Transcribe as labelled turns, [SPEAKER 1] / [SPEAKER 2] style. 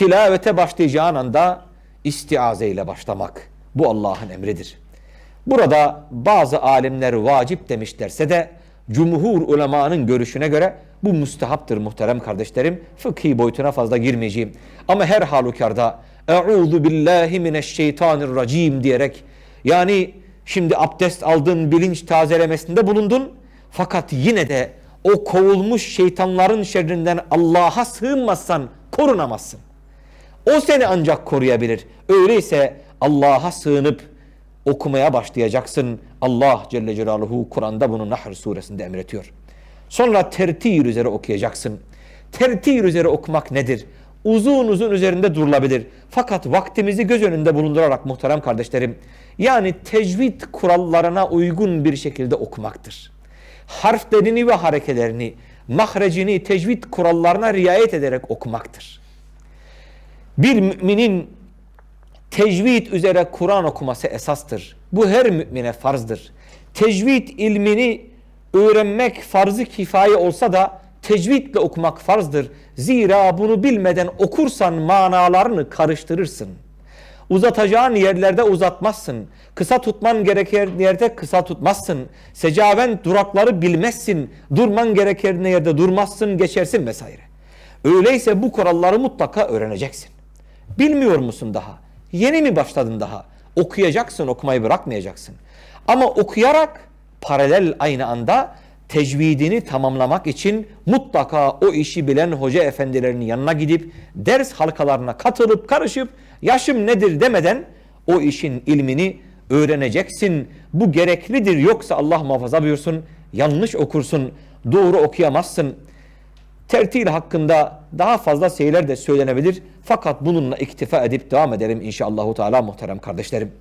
[SPEAKER 1] tilavete başlayacağın anda istiaze ile başlamak. Bu Allah'ın emridir. Burada bazı alimler vacip demişlerse de cumhur ulemanın görüşüne göre bu müstehaptır muhterem kardeşlerim. Fıkhi boyutuna fazla girmeyeceğim. Ama her halükarda Eûzu billahi mineşşeytanirracim diyerek yani şimdi abdest aldın, bilinç tazelemesinde bulundun. Fakat yine de o kovulmuş şeytanların şerrinden Allah'a sığınmazsan korunamazsın. O seni ancak koruyabilir. Öyleyse Allah'a sığınıp okumaya başlayacaksın. Allah Celle Celaluhu Kur'an'da bunu Nahl suresinde emretiyor. Sonra tertil üzere okuyacaksın. Tertil üzere okumak nedir? Uzun uzun üzerinde durulabilir. Fakat vaktimizi göz önünde bulundurarak muhterem kardeşlerim, yani tecvid kurallarına uygun bir şekilde okumaktır. Harflerini ve harekelerini, mahrecini tecvid kurallarına riayet ederek okumaktır. Bir müminin tecvid üzere Kur'an okuması esastır. Bu her mümine farzdır. Tecvid ilmini öğrenmek farzı kifaye olsa da tecvidle okumak farzdır. Zira bunu bilmeden okursan manalarını karıştırırsın. Uzatacağın yerlerde uzatmazsın. Kısa tutman gereken yerde kısa tutmazsın. Secaven durakları bilmezsin. Durman gereken yerde durmazsın, geçersin vesaire. Öyleyse bu kuralları mutlaka öğreneceksin. Bilmiyor musun daha? Yeni mi başladın daha? Okuyacaksın, okumayı bırakmayacaksın. Ama okuyarak paralel aynı anda tecvidini tamamlamak için mutlaka o işi bilen hoca efendilerinin yanına gidip ders halkalarına katılıp karışıp yaşım nedir demeden o işin ilmini öğreneceksin. Bu gereklidir yoksa Allah muhafaza buyursun yanlış okursun, doğru okuyamazsın. Tertil hakkında daha fazla şeyler de söylenebilir. Fakat bununla iktifa edip devam edelim inşallahü teala muhterem kardeşlerim.